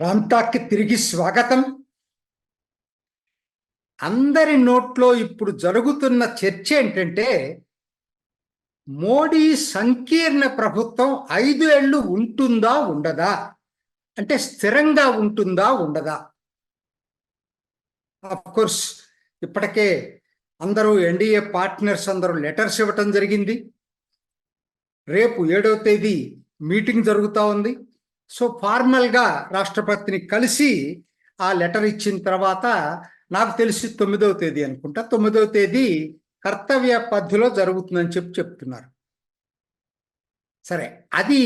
రామ్టాక్కి తిరిగి స్వాగతం. అందరి నోట్లో ఇప్పుడు జరుగుతున్న చర్చ ఏంటంటే మోడీ సంకీర్ణ ప్రభుత్వం ఐదు ఏళ్ళు ఉంటుందా ఉండదా? అంటే స్థిరంగా ఉంటుందా ఉండదా? కోర్స్ ఇప్పటికే అందరూ ఎన్డీఏ పార్ట్నర్స్ అందరూ లెటర్స్ ఇవ్వటం జరిగింది. రేపు ఏడవ తేదీ మీటింగ్ జరుగుతూ ఉంది. సో ఫార్మల్గా రాష్ట్రపతిని కలిసి ఆ లెటర్ ఇచ్చిన తర్వాత నాకు తెలిసి తొమ్మిదవ తేదీ అనుకుంటా. తొమ్మిదవ తేదీ కర్తవ్య పద్ధతిలో జరుగుతుందని చెప్పి చెప్తున్నారు. సరే అది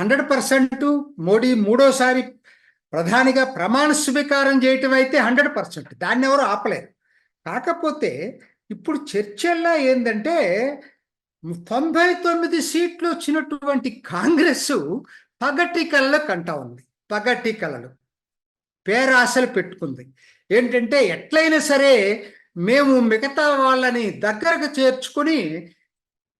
హండ్రెడ్ పర్సెంట్ మోడీ మూడోసారి ప్రధానిగా ప్రమాణ స్వీకారం చేయటం అయితే హండ్రెడ్ పర్సెంట్. దాన్ని ఎవరు ఆపలేరు. కాకపోతే ఇప్పుడు చర్చల్లో ఏంటంటే తొంభై తొమ్మిది సీట్లు వచ్చినటువంటి కాంగ్రెస్ పగటి కళలు కంటా ఉంది. పగటి కళలు పేరాశలు పెట్టుకుంది. ఏంటంటే ఎట్లయినా సరే మేము మిగతా వాళ్ళని దగ్గరకు చేర్చుకుని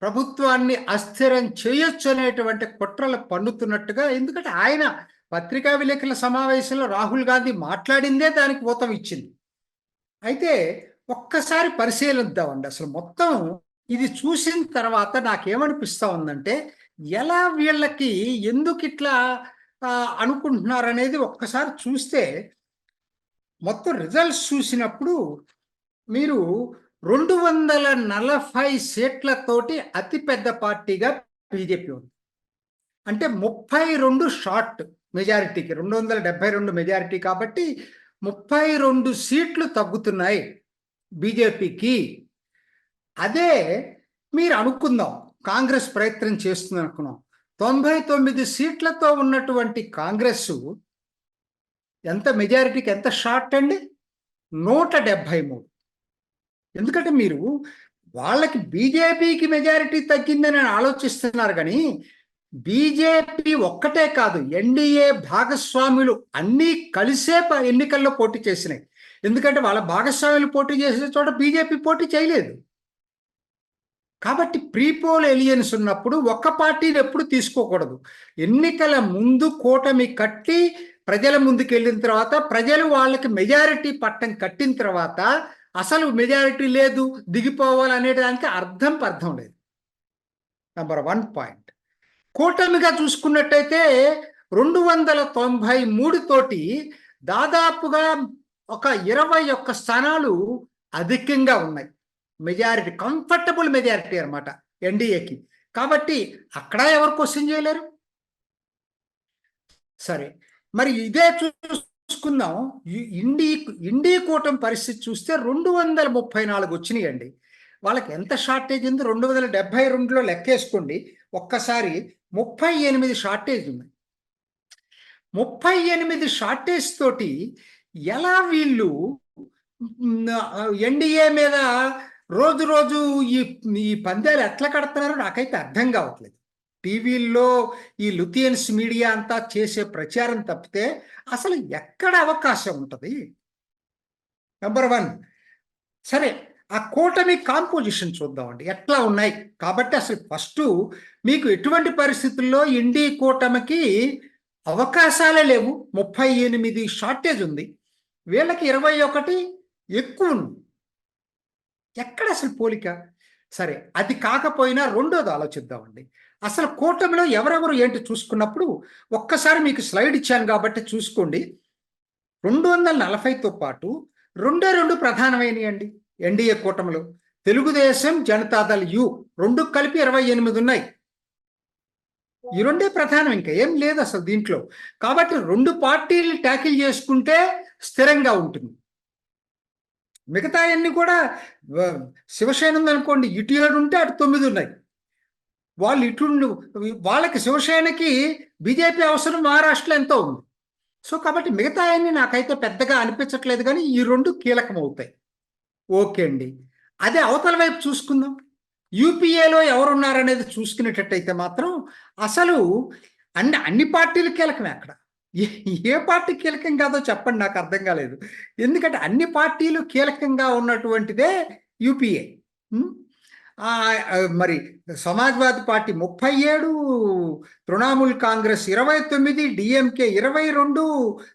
ప్రభుత్వాన్ని అస్థిరం చేయొచ్చు అనేటువంటి కుట్రలు పన్నుతున్నట్టుగా ఎందుకంటే ఆయన పత్రికా విలేకరుల సమావేశంలో రాహుల్ గాంధీ మాట్లాడిందే దానికి ఊతం ఇచ్చింది. అయితే ఒక్కసారి పరిశీలిద్దామండి. అసలు మొత్తం ఇది చూసిన తర్వాత నాకేమనిపిస్తా ఉందంటే ఎలా వీళ్ళకి ఎందుకు ఇట్లా అనుకుంటున్నారు అనేది ఒక్కసారి చూస్తే మొత్తం రిజల్ట్స్ చూసినప్పుడు మీరు రెండు వందల నలభై సీట్లతోటి అతిపెద్ద పార్టీగా బీజేపీ ఉంది. అంటే ముప్పై రెండు షార్ట్ మెజారిటీకి రెండు వందల డెబ్బై రెండు మెజారిటీ కాబట్టి ముప్పై రెండు సీట్లు తగ్గుతున్నాయి బీజేపీకి. అదే మీరు అనుకుందాం కాంగ్రెస్ ప్రయత్నం చేస్తుంది అనుకున్నాం. తొంభై తొమ్మిది సీట్లతో ఉన్నటువంటి కాంగ్రెస్ ఎంత మెజారిటీకి ఎంత షార్ట్ అండి? నూట డెబ్భై మూడు. ఎందుకంటే మీరు వాళ్ళకి బీజేపీకి మెజారిటీ తగ్గిందని ఆలోచిస్తున్నారు కానీ బీజేపీ ఒక్కటే కాదు ఎన్డీఏ భాగస్వాములు అన్నీ కలిసే ఎన్నికల్లో పోటీ చేసినాయి. ఎందుకంటే వాళ్ళ భాగస్వాములు పోటీ చేసే చోట బీజేపీ పోటీ చేయలేదు. కాబట్టి ప్రీపోల్ ఎలియన్స్ ఉన్నప్పుడు ఒక్క పార్టీని ఎప్పుడు తీసుకోకూడదు. ఎన్నికల ముందు కూటమి కట్టి ప్రజల ముందుకు వెళ్ళిన తర్వాత ప్రజలు వాళ్ళకి మెజారిటీ పట్టం కట్టిన తర్వాత అసలు మెజారిటీ లేదు దిగిపోవాలి దానికి అర్థం అర్థం లేదు. నెంబర్ వన్ పాయింట్ కూటమిగా చూసుకున్నట్టయితే రెండు వందల తొంభై మూడు తోటి దాదాపుగా ఒక ఇరవై ఒక్క స్థానాలు అధికంగా ఉన్నాయి. మెజారిటీ కంఫర్టబుల్ మెజారిటీ అనమాట ఎన్డీఏకి. కాబట్టి అక్కడ ఎవరు క్వశ్చన్ చేయలేరు? సరే మరి ఇదే చూసుకుందాం. ఇండి ఇండి కూటమి పరిస్థితి చూస్తే రెండు వందల ముప్పై నాలుగు వచ్చినాయి అండి వాళ్ళకి ఎంత షార్టేజ్ ఉంది? రెండు వందల డెబ్బై రెండులో లెక్కేసుకోండి. ఒక్కసారి ముప్పై ఎనిమిది షార్టేజ్ ఉంది. ముప్పై ఎనిమిది షార్టేజ్ తోటి ఎలా వీళ్ళు ఎన్డీఏ మీద రోజు రోజు ఈ ఈ పందాలు ఎట్లా కడుతున్నారో నాకైతే అర్థం కావట్లేదు. టీవీల్లో ఈ లుథియన్స్ మీడియా అంతా చేసే ప్రచారం తప్పితే అసలు ఎక్కడ అవకాశం ఉంటుంది? నెంబర్ వన్ సరే ఆ కూటమి కాంపోజిషన్ చూద్దామండి. ఎట్లా ఉన్నాయి? కాబట్టి అసలు ఫస్ట్ మీకు ఎటువంటి పరిస్థితుల్లో ఇండి కూటమికి అవకాశాలే లేవు. ముప్పై ఎనిమిది షార్టేజ్ ఉంది. వీళ్ళకి ఇరవై ఒకటి ఎక్కువ ఎక్కడ అసలు పోలిక? సరే అది కాకపోయినా రెండోది ఆలోచిద్దామండి. అసలు కూటమిలో ఎవరెవరు ఏంటి చూసుకున్నప్పుడు ఒక్కసారి మీకు స్లైడ్ ఇచ్చాను కాబట్టి చూసుకోండి. రెండు వందల నలభైతో పాటు రెండే రెండు ప్రధానమైనవి అండి ఎన్డీఏ కూటమిలో. తెలుగుదేశం జనతాదళ్ యు రెండు కలిపి ఇరవై ఎనిమిది ఉన్నాయి. ఈ రెండే ప్రధానం ఇంకా ఏం లేదు అసలు దీంట్లో. కాబట్టి రెండు పార్టీలు ట్యాకిల్ చేసుకుంటే స్థిరంగా ఉంటుంది. మిగతా అన్ని కూడా శివసేన ఉందనుకోండి ఇటు ఏడు ఉంటే అటు తొమ్మిది ఉన్నాయి. వాళ్ళు ఇటు వాళ్ళకి శివసేనకి బీజేపీ అవసరం మహారాష్ట్రలో ఎంతో ఉంది. సో కాబట్టి మిగతా అన్ని నాకైతే పెద్దగా అనిపించట్లేదు కానీ ఈ రెండు కీలకం అవుతాయి ఓకే అండి. అదే అవతల వైపు చూసుకుందాం. యూపీఏలో ఎవరున్నారనేది చూసుకునేటట్టయితే మాత్రం అసలు అన్ని అన్ని పార్టీలు కీలకమే అక్కడ. ఏ పార్టీ కీలకం కాదో చెప్పండి నాకు అర్థం కాలేదు. ఎందుకంటే అన్ని పార్టీలు కీలకంగా ఉన్నటువంటిదే యూపీఏ. మరి సమాజ్వాదీ పార్టీ ముప్పై ఏడు తృణమూల్ కాంగ్రెస్ ఇరవై తొమ్మిది డిఎంకే ఇరవై రెండు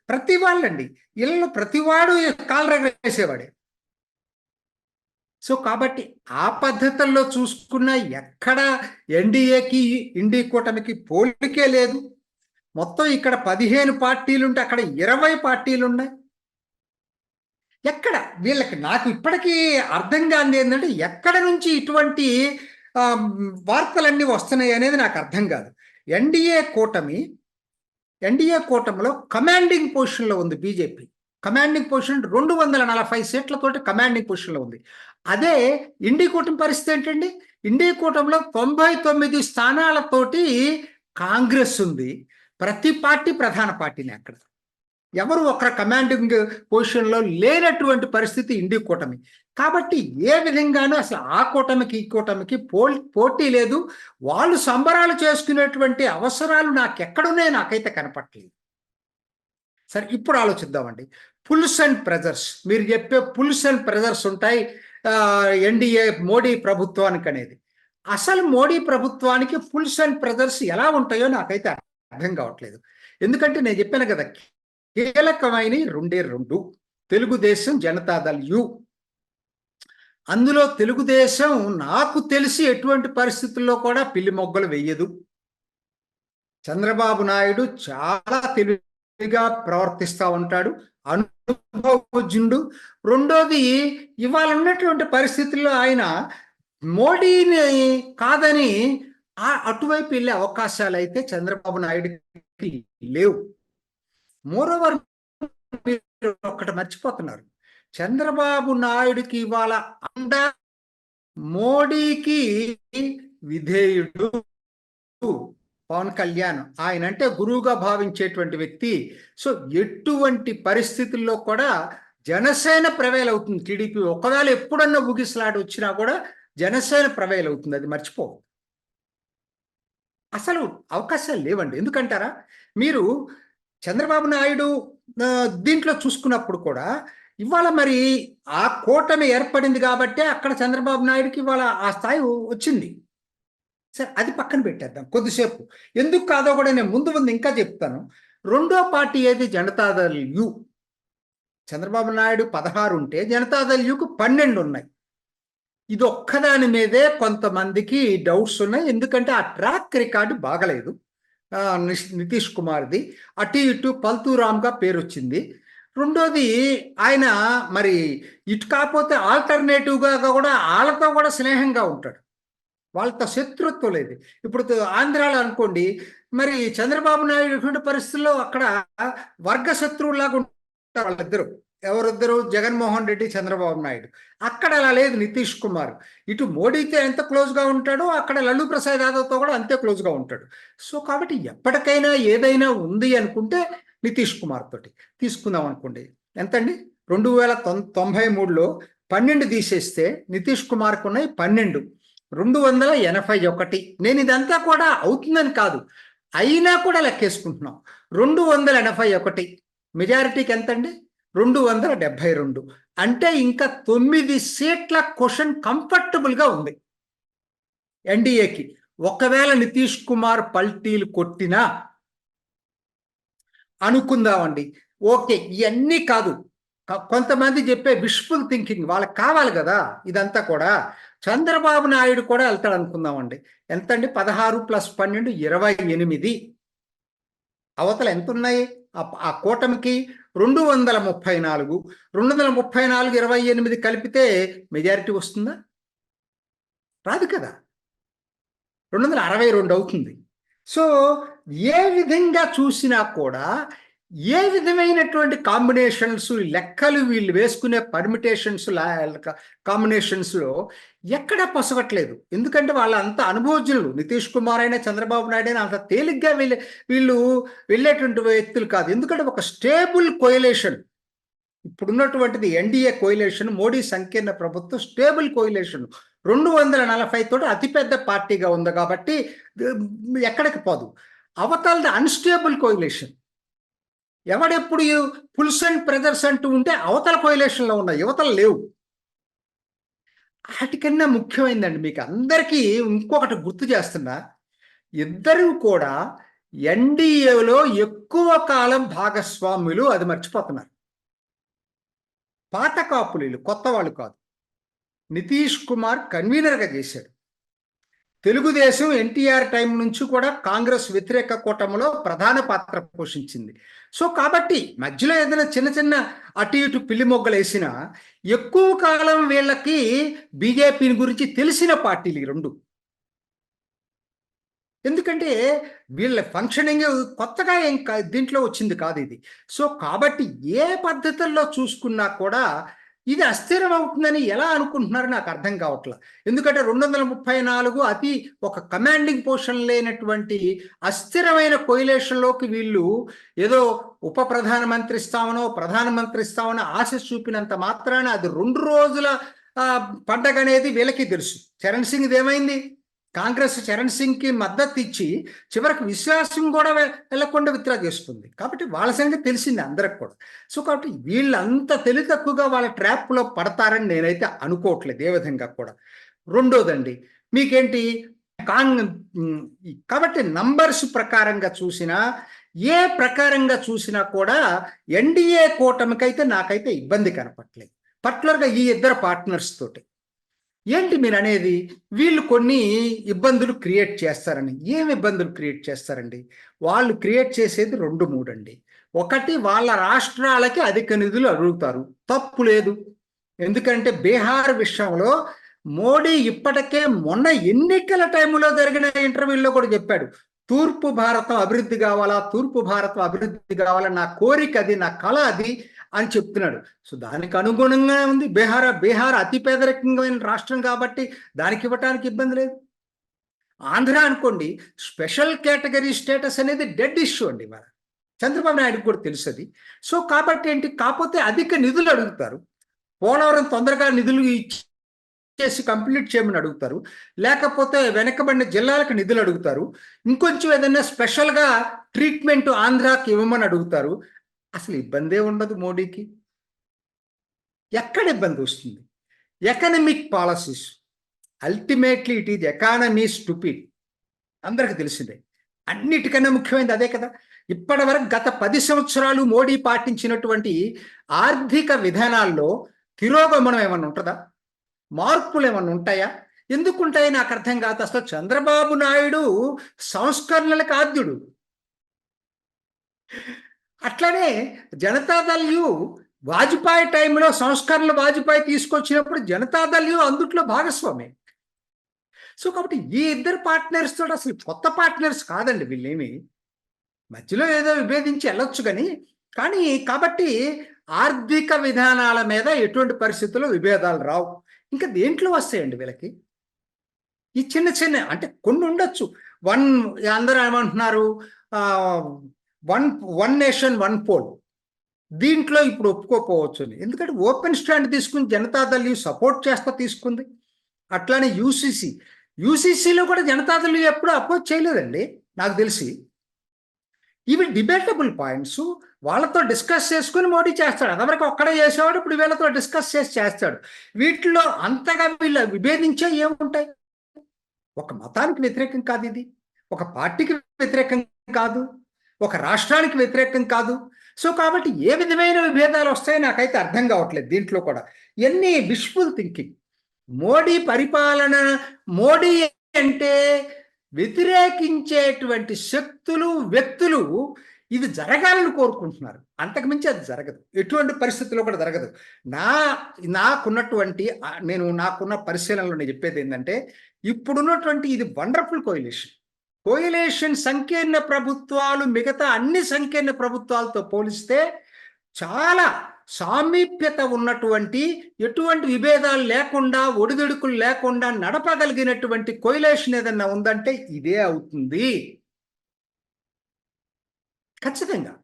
ప్రతి వాళ్ళండి. ఇళ్ళలో ప్రతివాడు కాలరగేసేవాడే సో కాబట్టి ఆ పద్ధతుల్లో చూసుకున్న ఎక్కడ ఎన్డీఏకి ఇండి కూటమికి పోలికే లేదు. మొత్తం ఇక్కడ పదిహేను పార్టీలు ఉంటే అక్కడ ఇరవై పార్టీలు ఉన్నాయి ఎక్కడ? వీళ్ళకి నాకు ఇప్పటికీ అర్థం కాని ఏంటంటే ఎక్కడ నుంచి ఇటువంటి వార్తలన్నీ వస్తున్నాయి అనేది నాకు అర్థం కాదు. ఎన్డీఏ కూటమి ఎన్డీఏ కూటమిలో కమాండింగ్ పొజిషన్లో ఉంది బీజేపీ. కమాండింగ్ పొజిషన్ రెండు వందల నలభై సీట్లతోటి కమాండింగ్ పొజిషన్లో ఉంది. అదే ఇండి కూటమి పరిస్థితి ఏంటండి? ఇండి కూటమిలో తొంభై తొమ్మిది స్థానాలతోటి కాంగ్రెస్ ఉంది. ప్రతి పార్టీ ప్రధాన పార్టీని అక్కడ. ఎవరు ఒకరు కమాండింగ్ పొజిషన్లో లేనటువంటి పరిస్థితి ఇండి కూటమి. కాబట్టి ఏ విధంగానూ అసలు ఆ కూటమికి ఈ కూటమికి పో పోటీ లేదు. వాళ్ళు సంబరాలు చేసుకునేటువంటి అవసరాలు నాకు ఎక్కడున్నాయో నాకైతే కనపట్లేదు. సరే ఇప్పుడు ఆలోచిద్దామండి. Pulls and pressures. మీరు చెప్పే పుల్స్ అండ్ ప్రెజర్స్ ఉంటాయి ఎన్డీఏ మోడీ ప్రభుత్వానికి అనేది అసలు మోడీ ప్రభుత్వానికి పుల్స్ అండ్ ప్రెజర్స్ ఎలా ఉంటాయో నాకైతే అర్థం కావట్లేదు. ఎందుకంటే నేను చెప్పాను కదా కీలకమైన రెండే రెండు. తెలుగుదేశం జనతాదళ్ యు. అందులో తెలుగుదేశం నాకు తెలిసి ఎటువంటి పరిస్థితుల్లో కూడా పిల్లి మొగ్గలు వెయ్యదు చంద్రబాబు నాయుడు చాలా తెలివిగా ప్రవర్తిస్తూ ఉంటాడు. అనుభవజ్ఞుడు. రెండోది ఇవాళ ఉన్నటువంటి పరిస్థితుల్లో ఆయన మోడీని కాదని ఆ అటువైపు వెళ్ళే అవకాశాలు అయితే చంద్రబాబు నాయుడుకి లేవు. మోరోవర్ మీరు మర్చిపోతున్నారు. చంద్రబాబు నాయుడుకి ఇవాళ అండ మోడీకి విధేయుడు పవన్ కళ్యాణ్. ఆయన అంటే గురువుగా భావించేటువంటి వ్యక్తి. సో ఎటువంటి పరిస్థితుల్లో కూడా జనసేన ప్రవేల్ అవుతుంది టీడీపీ ఒకవేళ ఎప్పుడన్నా ఊగిసలాట వచ్చినా కూడా జనసేన ప్రవేల్ అవుతుంది అది మర్చిపోవద్దు. అసలు అవకాశాలు లేవండి. ఎందుకంటారా? మీరు చంద్రబాబు నాయుడు దీంట్లో చూసుకున్నప్పుడు కూడా ఇవాళ మరి ఆ కూటమి ఏర్పడింది కాబట్టే అక్కడ చంద్రబాబు నాయుడుకి ఇవాళ ఆ స్థాయి వచ్చింది. సరే అది పక్కన పెట్టేద్దాం కొద్దిసేపు. ఎందుకు కాదో కూడా నేను ముందు ముందు ఇంకా చెప్తాను. రెండో పార్టీ ఏది? జనతాదళ్ యు. చంద్రబాబు నాయుడు పదహారు ఉంటే జనతాదళ్ యుకు పన్నెండు ఉన్నాయి. ఇది ఒక్కదాని మీదే కొంతమందికి డౌట్స్ ఉన్నాయి. ఎందుకంటే ఆ ట్రాక్ రికార్డు బాగలేదు. నిష్- నితీష్ కుమార్ది. అటు ఇటు పల్తూరామ్గా పేరు వచ్చింది రెండోది ఆయన మరి ఇటు కాకపోతే ఆల్టర్నేటివ్గా కూడా వాళ్ళతో కూడా స్నేహంగా ఉంటాడు. వాళ్ళతో శత్రుత్వం లేదు. ఇప్పుడు ఆంధ్రాలో అనుకోండి మరి చంద్రబాబు నాయుడు పరిస్థితుల్లో అక్కడ వర్గ శత్రువులాగా ఉంటారు వాళ్ళిద్దరూ. ఎవరిద్దరు జగన్మోహన్ రెడ్డి చంద్రబాబు నాయుడు. అక్కడ అలా లేదు నితీష్ కుమార్. ఇటు మోడీతో ఎంత క్లోజ్గా ఉంటాడో అక్కడ లల్లు ప్రసాద్ యాదవ్తో కూడా అంతే క్లోజ్గా ఉంటాడు. సో కాబట్టి ఎప్పటికైనా ఏదైనా ఉంది అనుకుంటే నితీష్ కుమార్ తోటి తీసుకుందాం అనుకోండి. ఎంతండి? రెండు వేల తొం తొంభై మూడులో పన్నెండు తీసేస్తే నితీష్ కుమార్కు ఉన్నాయి పన్నెండు. రెండు వందల ఎనభై ఒకటి. నేను ఇదంతా కూడా అవుతుందని కాదు. అయినా కూడా లెక్కేసుకుంటున్నాం. రెండు వందల ఎనభై ఒకటి. మెజారిటీకి ఎంతండి? రెండు వందల డెబ్బై రెండు. అంటే ఇంకా తొమ్మిది సీట్ల క్వశ్చన్ కంఫర్టబుల్గా ఉంది. ఎన్డీఏకి ఒకవేళ నితీష్ కుమార్ పల్టీలు కొట్టినా అనుకుందామండి. ఓకే ఇవన్నీ కాదు. కొంతమంది చెప్పే విష్ఫుల్ థింకింగ్ వాళ్ళకి కావాలి కదా ఇదంతా కూడా. చంద్రబాబు నాయుడు కూడా వెళ్తాడు అనుకుందామండి. ఎంత అండి పదహారు ప్లస్ పన్నెండు ఇరవై ఎనిమిది. అవతల ఎంత ఉన్నాయి ఆ కూటమికి రెండు వందల ముప్పై నాలుగు రెండు వందల ముప్పై నాలుగు ఇరవై ఎనిమిది కలిపితే మెజారిటీ వస్తుందా? రాదు కదా. రెండు వందల అరవై రెండు అవుతుంది. సో ఏ విధంగా చూసినా కూడా ఏ విధమైనటువంటి కాంబినేషన్స్ లెక్కలు వీళ్ళు వేసుకునే పర్మిటేషన్స్ కాంబినేషన్స్లో ఎక్కడా పొసగట్లేదు. ఎందుకంటే వాళ్ళంతా అనుభవజ్ఞులు నితీష్ కుమార్ అయినా చంద్రబాబు నాయుడు అయినా అంత తేలిగ్గా వెళ్ళే వీళ్ళు వెళ్ళేటువంటి వ్యక్తులు కాదు. ఎందుకంటే ఒక స్టేబుల్ కోయలేషన్ ఇప్పుడున్నటువంటిది ఎన్డీఏ కోయిలేషన్ మోడీ సంకీర్ణ ప్రభుత్వం స్టేబుల్ కోయిలేషన్ రెండు వందల నలభై తోటి అతిపెద్ద పార్టీగా ఉంది కాబట్టి ఎక్కడికి పోదు. అవతలది అన్స్టేబుల్ కోయిలేషన్ ఎవడెప్పుడు పుల్స్ అండ్ ప్రెదర్స్ అంటూ ఉంటే అవతల కోయిలేషన్లో ఉన్నాయి యువతలు లేవు. వాటికన్నా ముఖ్యమైందండి మీకు అందరికీ ఇంకొకటి గుర్తు చేస్తున్నా. ఇద్దరు కూడా ఎన్డీఏలో ఎక్కువ కాలం భాగస్వాములు అది మర్చిపోతున్నారు. పాత కాపులీలు కొత్త వాళ్ళు కాదు. నితీష్ కుమార్ కన్వీనర్గా చేశాడు. తెలుగుదేశం ఎన్టీఆర్ టైం నుంచి కూడా కాంగ్రెస్ వ్యతిరేక కూటమిలో ప్రధాన పాత్ర పోషించింది. సో కాబట్టి మధ్యలో ఏదైనా చిన్న చిన్న అటు ఇటు పిల్లి మొగ్గలు వేసినా ఎక్కువ కాలం వీళ్ళకి బీజేపీని గురించి తెలిసిన పార్టీలు ఈ రెండు. ఎందుకంటే వీళ్ళ ఫంక్షనింగ్ కొత్తగా ఏం దీంట్లో వచ్చింది కాదు ఇది. సో కాబట్టి ఏ పద్ధతుల్లో చూసుకున్నా కూడా ఇది అస్థిరం అవుతుందని ఎలా అనుకుంటున్నారో? నాకు అర్థం కావట్లా. ఎందుకంటే రెండు వందల ముప్పై నాలుగు అతి ఒక కమాండింగ్ పొజిషన్ లేనటువంటి అస్థిరమైన కొయిలేషన్లోకి వీళ్ళు ఏదో ఉప ప్రధానమంత్రి ఇస్తామనో ప్రధానమంత్రి ఇస్తామనో ఆశ చూపినంత మాత్రాన అది రెండు రోజుల పండగ అనేది వీళ్ళకి తెలుసు. చరణ్ సింగ్ ఏమైంది? కాంగ్రెస్ చరణ్ సింగ్కి మద్దతు ఇచ్చి చివరికి విశ్వాసం కూడా వెళ్ళకుండా విత్డ్రా చేసుకుంది. కాబట్టి వాళ్ళ సంగతి తెలిసింది అందరికి కూడా. సో కాబట్టి వీళ్ళంత తెలివి తక్కువగా వాళ్ళ ట్రాప్లో పడతారని నేనైతే అనుకోవట్లేదు ఏ విధంగా కూడా. రెండోదండి మీకేంటి? కాంగ్ కాబట్టి నంబర్స్ ప్రకారంగా చూసినా ఏ ప్రకారంగా చూసినా కూడా ఎన్డీఏ కూటమికైతే నాకైతే ఇబ్బంది కనపట్లేదు. పర్టికులర్గా ఈ ఇద్దరు పార్ట్నర్స్ తోటి. ఏంటి మీరు అనేది వీళ్ళు కొన్ని ఇబ్బందులు క్రియేట్ చేస్తారని. ఏం ఇబ్బందులు క్రియేట్ చేస్తారండి? వాళ్ళు క్రియేట్ చేసేది రెండు మూడు అండి ఒకటి వాళ్ళ రాష్ట్రాలకి అధిక నిధులు అడుగుతారు. తప్పు లేదు. ఎందుకంటే బీహార్ విషయంలో మోడీ ఇప్పటికే మొన్న ఎన్నికల టైంలో జరిగిన ఇంటర్వ్యూలో కూడా చెప్పాడు. తూర్పు భారతం అభివృద్ధి కావాలా? తూర్పు భారతం అభివృద్ధి కావాలా? నా కోరిక అది నా కళ అది. అని చెప్తున్నాడు. సో దానికి అనుగుణంగా ఉంది. బీహార్ బీహార్ అతి పేదరికమైన రాష్ట్రం కాబట్టి దానికి ఇవ్వటానికి ఇబ్బంది లేదు. ఆంధ్ర అనుకోండి స్పెషల్ కేటగిరీ స్టేటస్ అనేది డెడ్ ఇష్యూ అండి ఇవాళ. చంద్రబాబు నాయుడు కూడా తెలుసది. సో కాబట్టి ఏంటి? కాకపోతే అధిక నిధులు అడుగుతారు. పోలవరం తొందరగా నిధులు ఇచ్చేసి కంప్లీట్ చేయమని అడుగుతారు. లేకపోతే వెనకబడిన జిల్లాలకు నిధులు అడుగుతారు. ఇంకొంచెం ఏదైనా స్పెషల్గా ట్రీట్మెంట్ ఆంధ్రాకి ఇవ్వమని అడుగుతారు. అసలు ఇబ్బందే ఉండదు మోడీకి. ఎక్కడ ఇబ్బంది వస్తుంది? Economic policies ultimately it is economy stupid అందరికి తెలిసిందే. అన్నిటికన్నా ముఖ్యమైనది అదే కదా. ఇప్పటి వరకు గత పది సంవత్సరాలు మోడీ పాటించినటువంటి ఆర్థిక విధానాల్లో తిరోగమనం ఏమన్నా ఉంటుందా? మార్పులు ఏమన్నా ఉంటాయా? ఎందుకు ఉంటాయి నాకు అర్థం కాదు. అసలు చంద్రబాబు నాయుడు సంస్కరణలకు ఆద్యుడు. అట్లనే జనతాదళ్యు వాజ్పేయి టైంలో సంస్కరణలు వాజ్పేయి తీసుకొచ్చినప్పుడు జనతాదళ్యు అందుట్లో భాగస్వామి. సో కాబట్టి ఈ ఇద్దరు పార్ట్నర్స్ తోటి అసలు కొత్త పార్ట్నర్స్ కాదండి వీళ్ళేమి. మధ్యలో ఏదో విభేదించి వెళ్ళొచ్చు కానీ కానీ కాబట్టి ఆర్థిక విధానాల మీద ఎటువంటి పరిస్థితుల్లో విభేదాలు రావు. ఇంకా దేంట్లో వస్తాయండి వీళ్ళకి? ఈ చిన్న చిన్న అంటే కొన్ని ఉండొచ్చు. వన్ అందరూ ఏమంటున్నారు one one nation one poll దీంట్లో ఇప్పుడు ఒప్పుకోకపోవచ్చు ఎందుకంటే ఓపెన్ స్టాండ్ తీసుకుని జనతాదళ్ సపోర్ట్ చేస్తా తీసుకుంది. అట్లానే యూసీసీ. యూసీసీలో కూడా జనతాదళ్ ఎప్పుడు అపోజ్ చేయలేదండి. నాకు తెలిసి. ఇవి డిబేటబుల్ పాయింట్స్. వాళ్ళతో డిస్కస్ చేసుకుని మోడీ చేస్తాడు. అదవరకు ఒక్కడే చేసేవాడు ఇప్పుడు వీళ్ళతో డిస్కస్ చేసి చేస్తాడు. వీటిలో అంతగా వీళ్ళు విభేదించే ఏముంటాయి? ఒక మతానికి వ్యతిరేకం కాదు ఇది. ఒక పార్టీకి వ్యతిరేకం కాదు. ఒక రాష్ట్రానికి వ్యతిరేకం కాదు. సో కాబట్టి ఏ విధమైన విభేదాలు వస్తాయో నాకైతే అర్థం కావట్లేదు దీంట్లో కూడా. ఎన్ని విష్ఫుల్ థింకింగ్ మోడీ పరిపాలన మోడీ అంటే వ్యతిరేకించేటువంటి శక్తులు వ్యక్తులు ఇది జరగాలని కోరుకుంటున్నారు. అంతకుమించి అది జరగదు. ఎటువంటి పరిస్థితుల్లో కూడా జరగదు. నా నాకున్నటువంటి నేను నాకున్న పరిశీలనలో నేను చెప్పేది ఏంటంటే ఇప్పుడున్నటువంటి ఇది వండర్ఫుల్ కోయిలేషన్ కోయిలేషన్ సంకీర్ణ ప్రభుత్వాలు మిగతా అన్ని సంకీర్ణ ప్రభుత్వాలతో పోలిస్తే చాలా సామీప్యత ఉన్నటువంటి ఎటువంటి విభేదాలు లేకుండా ఒడిదుడుకులు లేకుండా నడపగలిగినటువంటి కోయిలేషన్ ఏదన్నా ఉందంటే ఇదే అవుతుంది. ఖచ్చితంగా.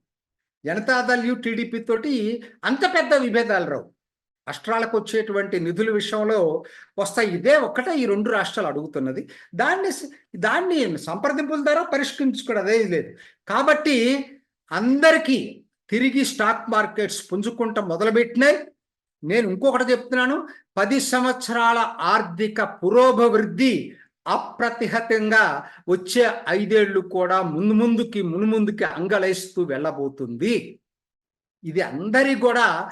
జనతాదళ్ టీడీపీ తోటి అంత పెద్ద విభేదాలు రావు. రాష్ట్రాలకు వచ్చేటువంటి నిధుల విషయంలో వస్తాయి. ఇదే ఒక్కటే ఈ రెండు రాష్ట్రాలు అడుగుతున్నది. దాన్ని దాన్ని సంప్రదింపుల ద్వారా పరిష్కరించుకోవడం అదే లేదు. కాబట్టి అందరికీ తిరిగి స్టాక్ మార్కెట్స్ పుంజుకుంటా మొదలుపెట్టినాయి. నేను ఇంకొకటి చెప్తున్నాను. పది సంవత్సరాల ఆర్థిక పురోభివృద్ధి అప్రతిహతంగా వచ్చే ఐదేళ్ళు కూడా ముందు ముందుకి మునుముందుకి అంగలేస్తూ వెళ్ళబోతుంది. ఇది అందరి కూడా